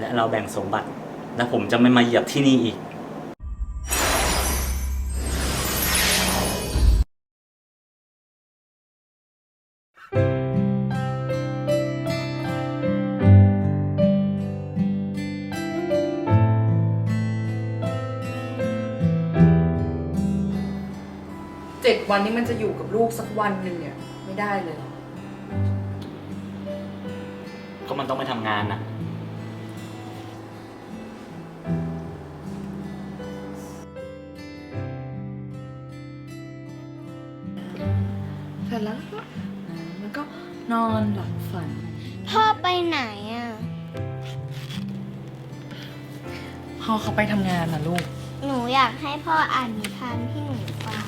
และเราแบ่งสมบัติ และผมจะไม่มาเหยียบที่นี่อีก เจ็ดวันนี้มันจะอยู่กับลูกสักวันหนึ่งเนี่ย ไม่ได้เลยเหรอ ก็มันต้องไปทำงานนะ แล้วก็แล้วก็นอนหลับฝัน พ่อไปไหนอะพ่อเขาไปทำงานนะลูก หนูอยากให้พ่ออ่านนิทานให้หนูฟัง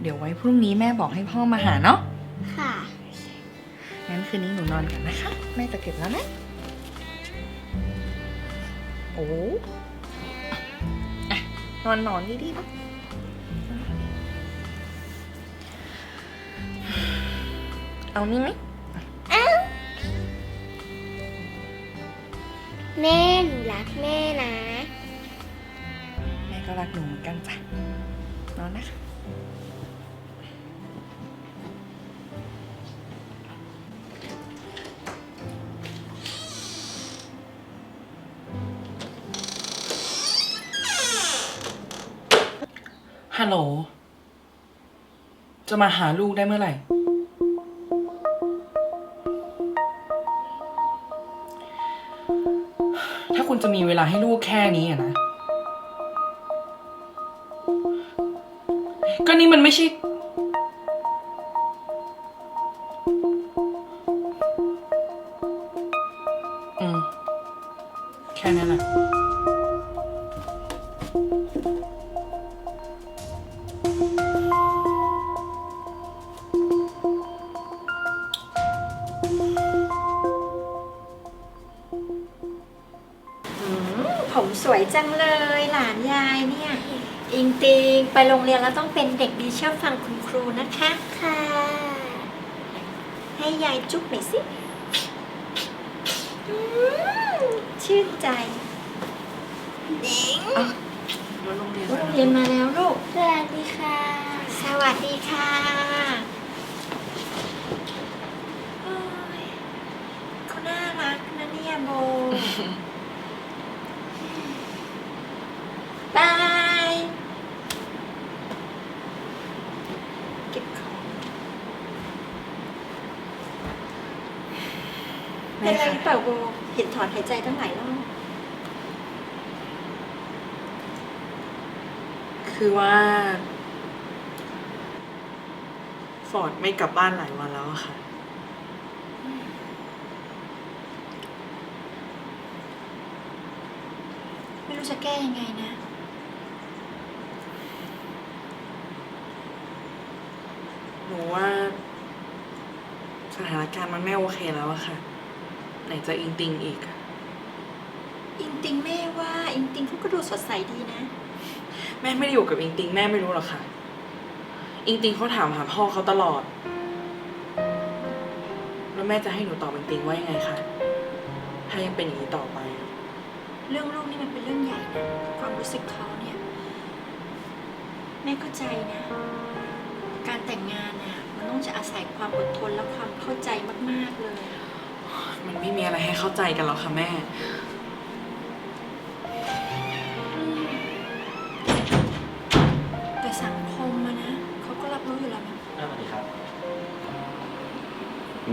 เดี๋ยวไว้พรุ่งนี้แม่บอกให้พ่อมาหาเนาะ ค่ะ งั้นคืนนี้หนูนอนกันนะคะ แม่จะเก็บแล้วนะ โอ้อะนอนนอนดีๆนะ เอานี่ไหมแม่หนูรักแม่นะ แม่ก็รักหนูเหมือนกันจ้ะนอนนะคะฮัลโหล จะมาหาลูกได้เมื่อไหร่ คุณจะมีเวลาให้ลูกแค่นี้อะนะ ก็นี่มันไม่ใช่ จังเลยหลานยายเนี่ย อิงติงไปโรงเรียนแล้วต้องเป็นเด็กดีเชื่อฟังคุณครูนะคะ ค่ะ ให้ยายจุ๊บหน่อยสิอืมชื่นใจเด็งแล้วโรงเรียนโรงเรียนมาแล้วลูก สวัสดีค่ะ สวัสดีค่ะโอ้ยเขาน่ารักนะเนี่ยโบ บายเก็บของเป็นไรหรือเปล่าโบเห็นถอนหายใจตั้งหลายรอบคือว่าฟอร์ดไม่กลับบ้านหลายวันแล้วอะค่ะ ไม่รู้จะแก้ยังไงนะ หนูว่า สถานการณ์มันไม่โอเคแล้วอะค่ะ ไหนจะอิงติงอีกอะอิงติงแม่ว่าอิงติงเขาก็ดูสดใสดีนะ แม่ไม่ได้อยู่กับอิงติงแม่ไม่รู้หรอกค่ะ อิงติงเขาถามหาพ่อเขาตลอด แล้วแม่จะให้หนูตอบอิงติงว่ายังไงคะถ้ายังเป็นอย่างนี้ต่อไป เรื่องลูกนี่มันเป็นเรื่องใหญ่นะความรู้สึกเขาเนี่ย แม่เข้าใจนะ การแต่งงานน่ะ มันต้องจะอาศัยความอดทนและความเข้าใจมาก ๆ เลย มันไม่มีอะไรให้เข้าใจกันหรอกค่ะแม่ แต่สังคมอะนะเขาก็รับรู้อยู่แล้วนะสวัสดีครับ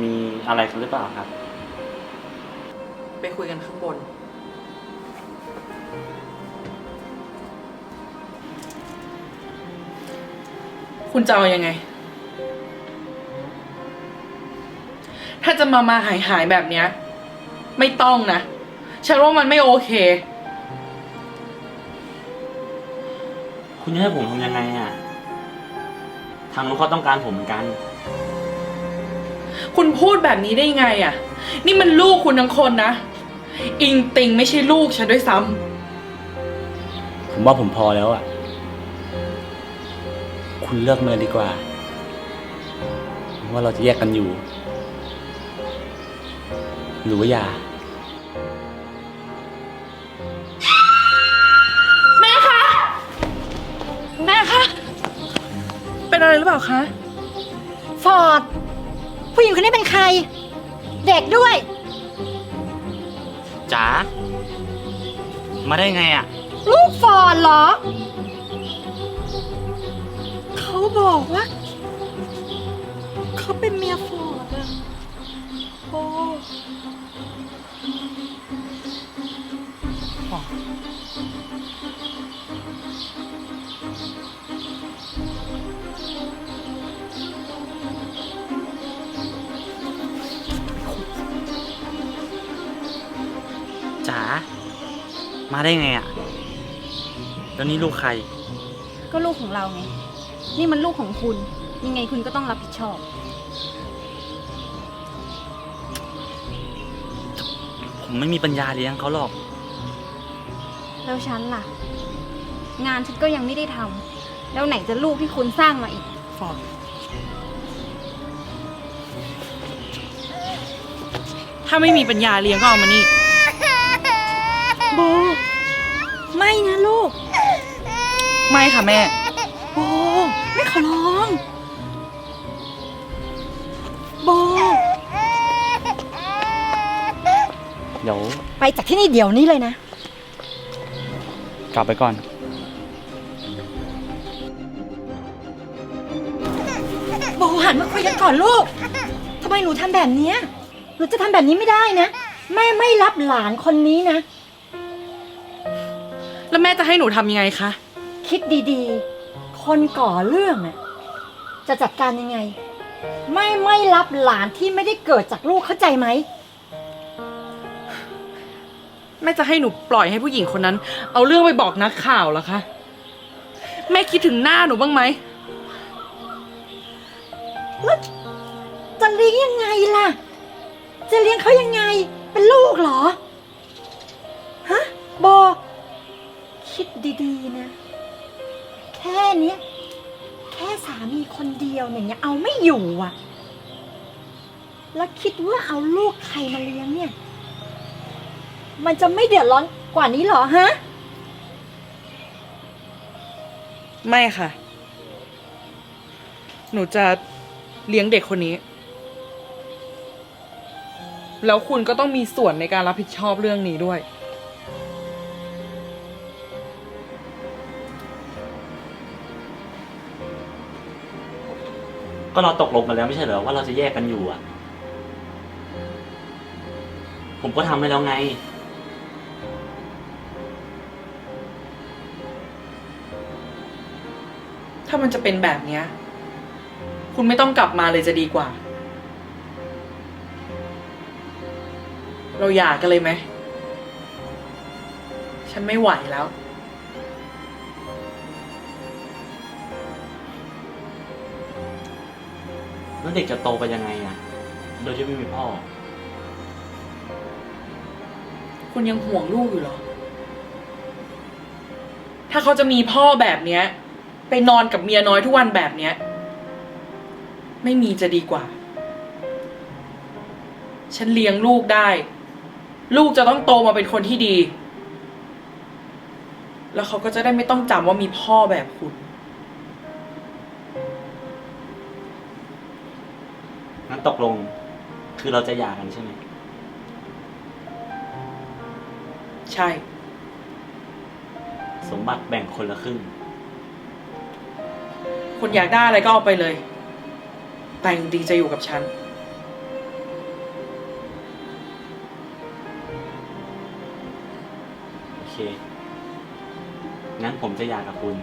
มีอะไรกันหรือเปล่าครับ ไปคุยกันข้างบน คุณจะเอายังไง ถ้าจะมามาหายหายๆแบบเนี้ย ไม่ต้องนะฉันว่ามันไม่โอเค คุณจะให้ผมทำยังไงอะ ทางนู้นเขาต้องการผมเหมือนกัน คุณพูดแบบนี้ได้ไงอะ่ะ นี่มันลูกคุณทั้งคนนะ อิงติงไม่ใช่ลูกฉันด้วยซ้ำผมว่าผมพอแล้วอะ คุณเลือกเมินดีกว่า ว่าเราจะแยกกันอยู่ หรือว่าหย่าแม่คะ แม่คะ เป็นอะไรหรือเปล่าคะ ฟอร์ด ผู้หญิงคนนี้เป็นใคร เด็กด้วย จ๋า มาได้ไงอะ ลูกฟอร์ดเหรอ มาได้ไงอะแล้วนี่ลูกใคร ก็ลูกของเราไง นี่มันลูกของคุณ ยังไงคุณก็ต้องรับผิดชอบ ผมไม่มีปัญญาเลี้ยงเขาหรอก แล้วฉันล่ะ งานฉันก็ยังไม่ได้ทำแล้วไหนจะลูกที่คุณสร้างมาอีก ฟอร์ดถ้าไม่มีปัญญาเลี้ยงก็เอามานี่ โบ ไม่นะลูก ไม่ค่ะแม่ โบ ไม่ขอร้อง โบ เดี๋ยวไปจากที่นี่เดี๋ยวนี้เลยนะ กลับไปก่อน โบหันมาคุยกันก่อนลูกทำไมหนูทำแบบเนี้ยหนูจะทำแบบนี้ไม่ได้นะ แม่ไม่รับหลานคนนี้นะ แล้วแม่จะให้หนูทำยังไงคะ คิดดีๆ คนก่อเรื่องอะจะจัดการยังไง ไม่ไม่รับหลานที่ไม่ได้เกิดจากลูกเข้าใจไหม แม่จะให้หนูปล่อยให้ผู้หญิงคนนั้น เอาเรื่องไปบอกนักข่าวเหรอคะ แม่คิดถึงหน้าหนูบ้างไหมจะเลี้ยงยังไงล่ะ จะเลี้ยงเขายังไง เป็นลูกเหรอ ฮะ โบ คิดดีๆนะ แค่เนี้ย แค่สามีคนเดียวเนี่ยยังเอาไม่อยู่อะ แล้วคิดว่าเอาลูกใครมาเลี้ยงเนี่ย มันจะไม่เดือดร้อนกว่านี้เหรอฮะ ไม่ค่ะ หนูจะเลี้ยงเด็กคนนี้ แล้วคุณก็ต้องมีส่วนในการรับผิดชอบเรื่องนี้ด้วย ก็เราตกลงกันแล้วไม่ใช่เหรอว่าเราจะแยกกันอยู่อะ ผมก็ทำไปแล้วไง ถ้ามันจะเป็นแบบเนี้ย คุณไม่ต้องกลับมาเลยจะดีกว่า เราหย่ากันเลยไหม ฉันไม่ไหวแล้ว แล้วเด็กจะโตไปยังไงอะ โดยที่ไม่มีพ่อ คุณยังห่วงลูกอยู่เหรอ ถ้าเขาจะมีพ่อแบบเนี้ย ไปนอนกับเมียน้อยทุกวันแบบเนี้ย ไม่มีจะดีกว่า ฉันเลี้ยงลูกได้ ลูกจะต้องโตมาเป็นคนที่ดี แล้วเขาก็จะได้ไม่ต้องจำว่ามีพ่อแบบคุณ ตกลง คือเราจะหย่ากันใช่ไหม ใช่ สมบัติแบ่งคนละครึ่ง คุณอยากได้อะไรก็เอาไปเลย แต่จริงๆจะอยู่กับฉัน โอเค งั้นผมจะหย่ากับคุณ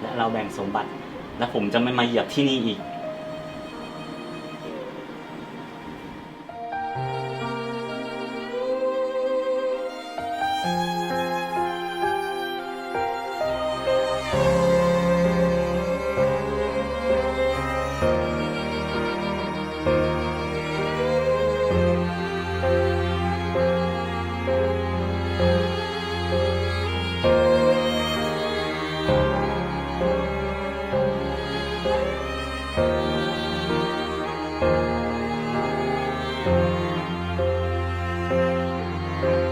และเราแบ่งสมบัติ และผมจะไม่มาเหยียบที่นี่อีก แ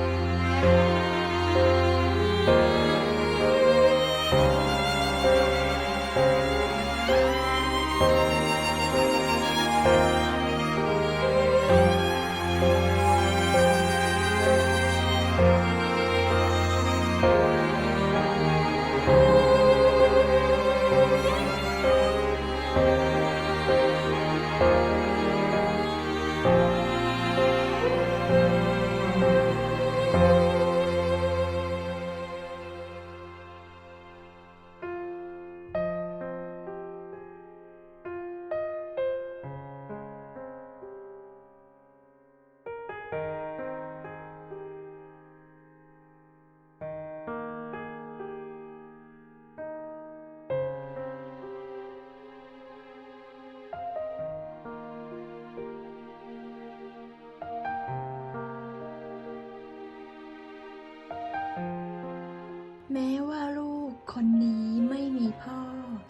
คนนี้ไม่มีพ่อ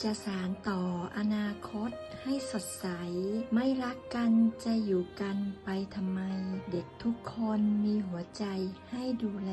จะสารต่ออนาคตให้สดใส ไม่รักกันจะอยู่กันไปทำไม เด็กทุกคนมีหัวใจให้ดูแล